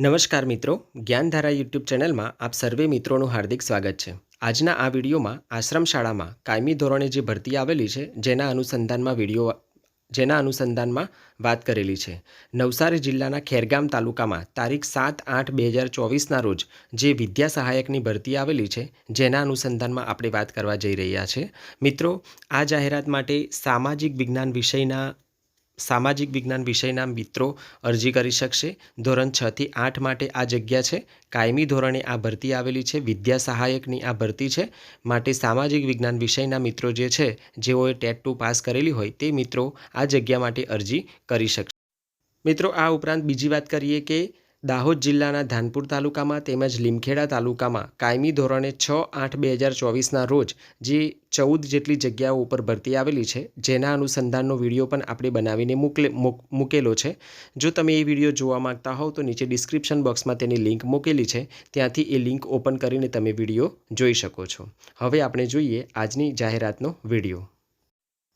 નમસ્કાર મિત્રો, જ્ઞાનધારા યુટ્યુબ ચેનલમાં આપ સર્વે મિત્રોનું હાર્દિક સ્વાગત છે. આજના આ વિડીયોમાં આશ્રમ શાળામાં કાયમી ધોરણે જે ભરતી આવેલી છે, જેના અનુસંધાનમાં વીડિયો જેના અનુસંધાનમાં વાત કરેલી છે. નવસારી જિલ્લાના ખેરગામ તાલુકામાં તારીખ સાત આઠ બે હજાર ચોવીસના રોજ જે વિદ્યા સહાયકની ભરતી આવેલી છે, જેના અનુસંધાનમાં આપણે વાત કરવા જઈ રહ્યા છે. મિત્રો, આ જાહેરાત માટે સામાજિક વિજ્ઞાન વિષયના સામાજિક વિજ્ઞાન વિષયના મિત્રો અરજી કરી શકશે. ધોરણ છ થી આઠ માટે આ જગ્યા છે. કાયમી ધોરણે આ ભરતી આવેલી છે. વિદ્યા સહાયકની આ ભરતી છે. માટે સામાજિક વિજ્ઞાન વિષયના મિત્રો જે છે, જેઓએ ટેટ ટુ પાસ કરેલી હોય તે મિત્રો આ જગ્યા માટે અરજી કરી શકશે. મિત્રો, આ ઉપરાંત બીજી વાત કરીએ કે દાહોદ જિલ્લાના ધાનપુર તાલુકામાં તેમજ લીમખેડા તાલુકામાં કાયમી ધોરણે છ આઠ બે હજાર ચોવીસના રોજ જે ચૌદ જેટલી જગ્યાઓ ઉપર ભરતી આવેલી છે, જેના અનુસંધાનનો વીડિયો પણ આપણે બનાવીને મોકલે મૂકેલો છે. જો તમે એ વીડિયો જોવા માંગતા હોવ તો નીચે ડિસ્ક્રિપ્શન બોક્સમાં તેની લિંક મૂકેલી છે, ત્યાંથી એ લિંક ઓપન કરીને તમે વીડિયો જોઈ શકો છો. હવે આપણે જોઈએ આજની જાહેરાતનો વીડિયો.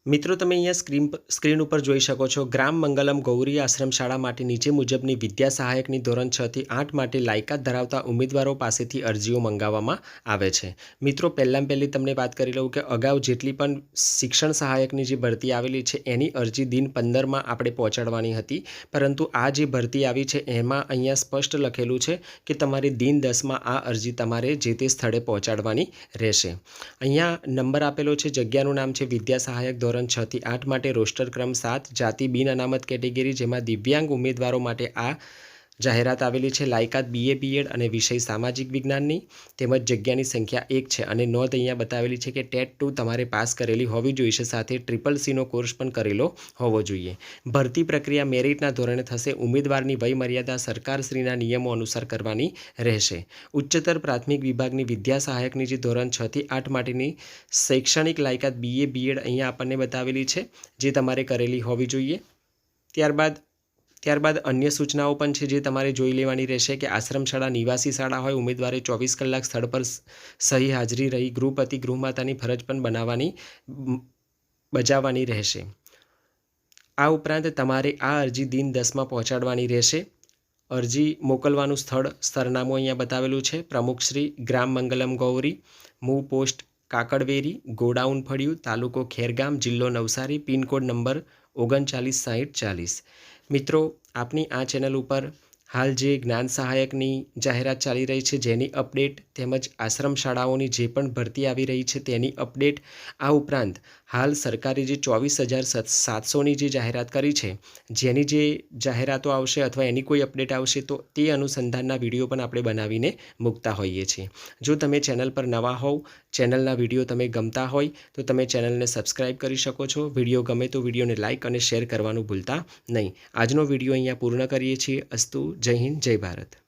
મિત્રો, તમે અહીંયા સ્ક્રીન સ્ક્રીન ઉપર જોઈ શકો છો, ગ્રામ મંગલમ ગૌરી આશ્રમ શાળા માટે નીચે મુજબની વિદ્યા સહાયકની ધોરણ છ આઠ માટે લાયકાત ધરાવતા ઉમેદવારો પાસેથી અરજીઓ મંગાવવામાં આવે છે. મિત્રો, પહેલાં પહેલી તમને વાત કરી લઉં કે અગાઉ જેટલી પણ શિક્ષણ સહાયકની જે ભરતી આવેલી છે, એની અરજી દિન પંદરમાં આપણે પહોંચાડવાની હતી. પરંતુ આ જે ભરતી આવી છે, એમાં અહીંયા સ્પષ્ટ લખેલું છે કે તમારે દિન દસમાં આ અરજી તમારે જે તે સ્થળે પહોંચાડવાની રહેશે. અહીંયા નંબર આપેલો છે, જગ્યાનું નામ છે વિદ્યા સહાયક ધોરણ ધોરણ છ થી આઠ માટે રોસ્ટર ક્રમ સાત જાતિ બિન અનામત કેટેગરી જેમાં દિવ્યાંગ ઉમેદવારો માટે આ જાહેરાત આવેલી છે લાયકાત બીએ બીએડ અને વિષય સામાજિક વિજ્ઞાનની. તેમજ જગ્યાની સંખ્યા એક છે અને નોંધ અહીંયા બતાવેલી છે કે ટેટ ટુ તમારે પાસ કરેલી હોવી જોઈએ. સાથે ટ્રિપલ સીનો કોર્સ પણ કરેલો હોવો જોઈએ. ભરતી પ્રક્રિયા મેરિટના ધોરણે થશે. ઉમેદવારની વયમર્યાદા સરકારશ્રીના નિયમો અનુસાર કરવાની રહેશે. ઉચ્ચતર પ્રાથમિક વિભાગની વિદ્યા સહાયકની જે ધોરણ છ થી આઠ માટેની શૈક્ષણિક લાયકાત બીએ બીએડ અહીંયા આપણને બતાવેલી છે, જે તમારે કરેલી હોવી જોઈએ. ત્યારબાદ ત્યારબાદ અન્ય સૂચનાઓ પણ છે જે તમારે જોઈ લેવાની રહેશે કે આશ્રમ શાળા, નિવાસી શાળા હોય, ઉમેદવારે ચોવીસ કલાક સ્થળ પર સહી હાજરી રહી ગૃહપતિ ગૃહમાતાની ફરજ પણ બનાવવાની બજાવવાની રહેશે. આ ઉપરાંત તમારે આ અરજી દિન દસમાં પહોંચાડવાની રહેશે. અરજી મોકલવાનું સ્થળ, સરનામું અહીંયા બતાવેલું છે. પ્રમુખશ્રી ગ્રામ મંગલમ ગૌરી, મૂ પોસ્ટ કાકડવેરી, ગોડાઉન ફળિયું, તાલુકો ખેરગામ, જિલ્લો નવસારી, પિનકોડ નંબર ઓગણચાલીસ સાહીઠ ચાલીસ. મિત્રો આપની આ ચેનલ ઉપર હાલ જે જ્ઞાન સહાયકની જાહેરાત ચાલી રહી છે, જેની અપડેટ તેમજ આશ્રમ શાળાઓની જે પણ ભરતી આવી રહી છે, તેની અપડેટ આ ઉપરાંત હાલ સરકારે જે ચોવીસ હજાર સાતસોની જે જાહેરાત કરી છે, જેની જે જાહેરાતો આવશે અથવા એની કોઈ અપડેટ આવશે, તો તે અનુસંધાનના વીડિયો પણ આપણે બનાવીને મૂકતા હોઈએ છીએ. જો તમે ચેનલ પર નવા હોવ, ચેનલના વીડિયો તમે ગમતા હોય, તો તમે ચેનલને સબસ્ક્રાઈબ કરી શકો છો. વીડિયો ગમે તો વિડીયોને લાઇક અને શેર કરવાનું ભૂલતા નહીં. આજનો વીડિયો અહીંયા પૂર્ણ કરીએ છીએ. અસ્તુ જય હિન્દ જય ભારત.